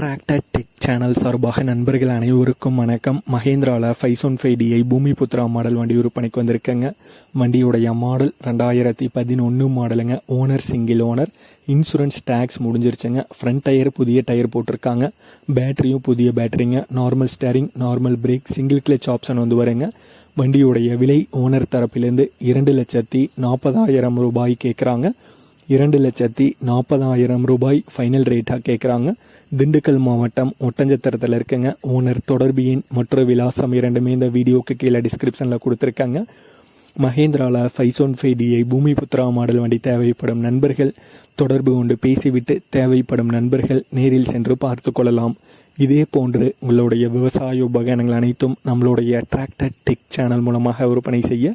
Tractor tech channel சார்பாக நண்பர்கள் அனைவருக்கும் வணக்கம். மகேந்திராவில் five one five DI Bhoomi Putra model வண்டி விற்பனைக்கு வந்திருக்கேங்க. வண்டியுடைய மாடல் ரெண்டாயிரத்தி பதினொன்று மாடலுங்க owner single owner insurance tax முடிஞ்சிருச்சுங்க. Front tyre புதிய டயர் போட்டிருக்காங்க. பேட்டரியும் புதிய பேட்டரிங்க normal steering normal brake single clutch option வந்து வருங்க. வண்டியுடைய விலை ஓனர் தரப்பிலேருந்து இரண்டு லட்சத்தி நாற்பதாயிரம் ரூபாய் கேட்குறாங்க இரண்டு லட்சத்தி நாற்பதாயிரம் ரூபாய் ஃபைனல் ரேட்டாக கேட்குறாங்க திண்டுக்கல் மாவட்டம் ஒட்டஞ்சத்திரத்தில் இருக்குங்க. ஓனர் தொடர்பு எண் மற்றும் விலாசம் இரண்டுமே இந்த வீடியோக்கு கீழே டிஸ்கிரிப்ஷனில் கொடுத்துருக்காங்க. மகேந்திராவில் five one five DI Bhoomi Putra model வண்டி தேவைப்படும் நண்பர்கள் தொடர்பு கொண்டு பேசிவிட்டு தேவைப்படும் நண்பர்கள் நேரில் சென்று பார்த்து கொள்ளலாம். இதே போன்று உங்களுடைய விவசாய உபகரணங்கள் அனைத்தும் நம்மளுடைய டிராக்டர் டெக் சேனல் மூலமாக விற்பனை செய்ய